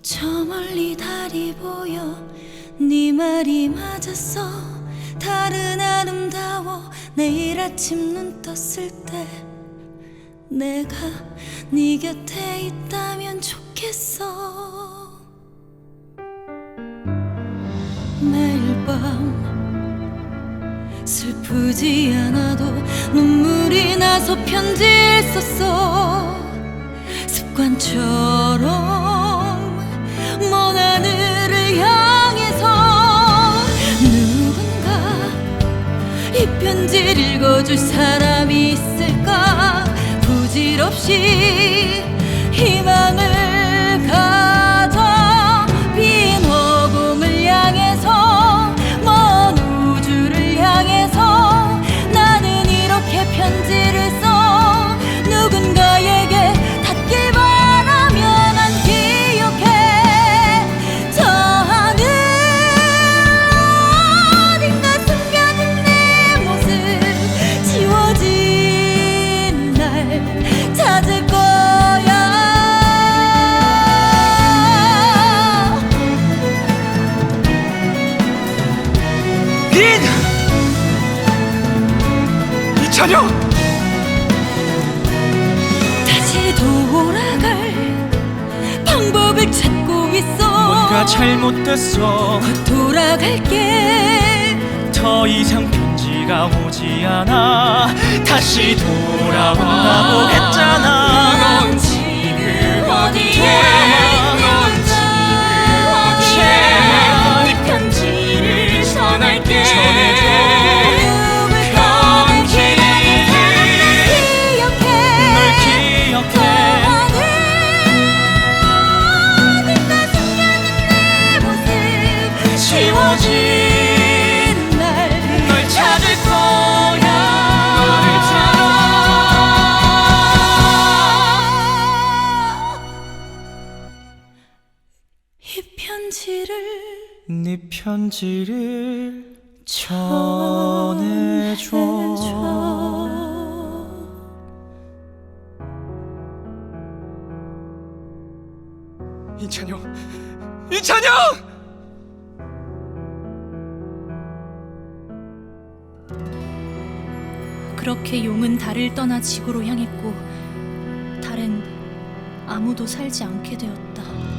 저 멀리 달이 보여 네 말이 맞았어. 다른 아름다워 내일 아침 눈 떴을 때 내가 네 곁에 있다면 좋겠어. 매일 밤 슬프지 않아도 눈물이 나서 편지를 썼어. 습관처럼 편지를 읽어줄 사람이 있을까? 부질없이 희망을 린! 이찬영! 다시 돌아갈 방법을 찾고 있어. 뭔가 잘못됐어. 돌아갈게. 더 이상 편지가 오지 않아. 다시 돌아온다고 했잖아 편지를 네 편지를 전해줘 이찬영 이찬영 그렇게 용은 달을 떠나 지구로 향했고 달엔 아무도 살지 않게 되었다.